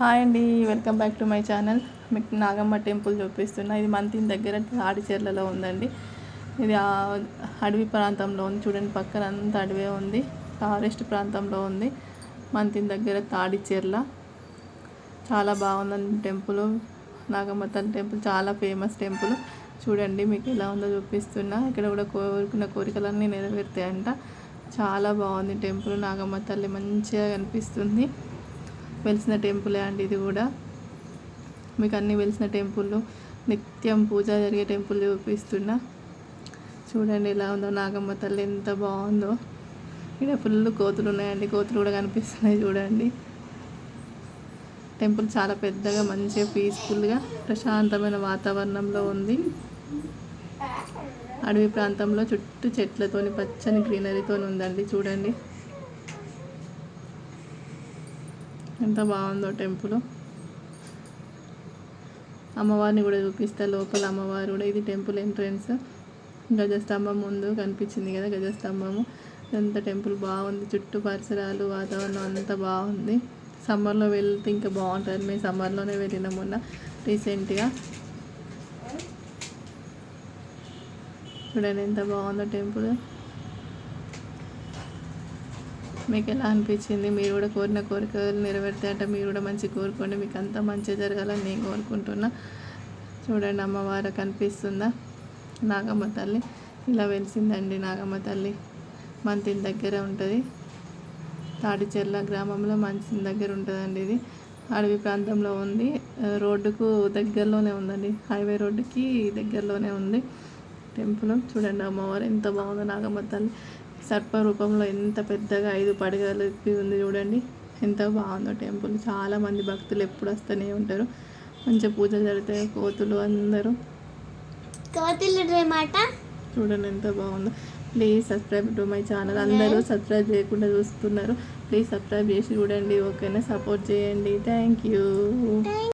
Hi అండి welcome back to my channel. మీకు Nagamma temple చూపిస్తున్నా. ఇది మంతిన్ దగ్గర తాడిచెర్లలో ఉందండి. ఇది ఆ- అడవి ప్రాంతంలో ఉంది. చూడండి పక్కన అంతా అడవే ఉంది. ఫారెస్ట్ ప్రాంతంలో ఉంది. మంతిన్ దగ్గర తాడిచెర్ల చాలా బాగుందండి టెంపుల్. నాగమ్మ తల్లి టెంపుల్ చాలా ఫేమస్ టెంపుల్. చూడండి మీకు ఎలా ఉందో చూపిస్తున్నా. ఇక్కడ కూడా కోరుకున్న కోరికలన్నీ నెరవేరుతాయంట. చాలా బాగుంది టెంపుల్. నాగమ్మ తల్లి మంచిగా కనిపిస్తుంది. వెలిసిన టెంపులే అండి ఇది కూడా. మీకు అన్నీ వెలిసిన టెంపుల్ నిత్యం పూజ జరిగే టెంపుల్ చూపిస్తున్నా. చూడండి ఎలా ఉందో నాగమ్మ తల్లి ఎంత బాగుందో. ఇక్కడ ఫుల్ కోతులు ఉన్నాయండి కోతులు కూడా కనిపిస్తున్నాయి చూడండి. టెంపుల్ చాలా పెద్దగా మంచిగా పీస్ఫుల్గా ప్రశాంతమైన వాతావరణంలో ఉంది. అడవి ప్రాంతంలో చుట్టూ చెట్లతోని పచ్చని గ్రీనరీతో ఉందండి చూడండి. ఎంత బాగుందో టెంపుల్. అమ్మవారిని కూడా చూపిస్తా లోపల అమ్మవారు కూడా. ఇది టెంపుల్ ఎంట్రన్స్. గజస్తంభం ముందు కనిపించింది కదా గజస్తంభము. ఎంత టెంపుల్ బాగుంది. చుట్టూ పరిసరాలు వాతావరణం అంతా బాగుంది. సమ్మర్లో వెళ్తే ఇంకా బాగుంటుంది. మేము సమ్మర్లోనే వెళ్ళిన మొన్న రీసెంట్గా. చూడండి ఎంత బాగుందో టెంపుల్. మీకు ఎలా అనిపించింది? మీరు కూడా కోరిన కోరికలు నెరవేరుతాయంటే మీరు కూడా మంచి కోరుకోండి. మీకు అంతా మంచిగా జరగాలని నేను కోరుకుంటున్నా. చూడండి అమ్మవారు కనిపిస్తుందా? నాగమ్మ తల్లి. ఇలా వెలిసిందండి నాగమ్మ తల్లి. మంతిని దగ్గర ఉంటుంది. తాడిచెర్ల గ్రామంలో మంచి దగ్గర ఉంటుందండి ఇది. అడవి ప్రాంతంలో ఉంది. రోడ్డుకు దగ్గరలోనే ఉందండి. హైవే రోడ్డుకి దగ్గరలోనే ఉంది టెంపుల్. చూడండి అమ్మవారు ఎంత బాగుందో నాగమ్మ తల్లి. సర్ప రూపంలో ఎంత పెద్దగా ఐదు పడగలకి ఉంది చూడండి. ఎంత బాగుందో టెంపుల్. చాలా మంది భక్తులు ఎప్పుడు వస్తూనే ఉంటారు. మంచిగా పూజలు జరుగుతాయి. కోతులు అందరూ. కోతులు మాట చూడండి ఎంత బాగుందో. Please subscribe to my channel అందరూ సబ్స్క్రైబ్ చేయకుండా చూస్తున్నారు. ప్లీజ్ సబ్స్క్రైబ్ చేసి చూడండి. ఓకేనా? సపోర్ట్ చేయండి. Thank you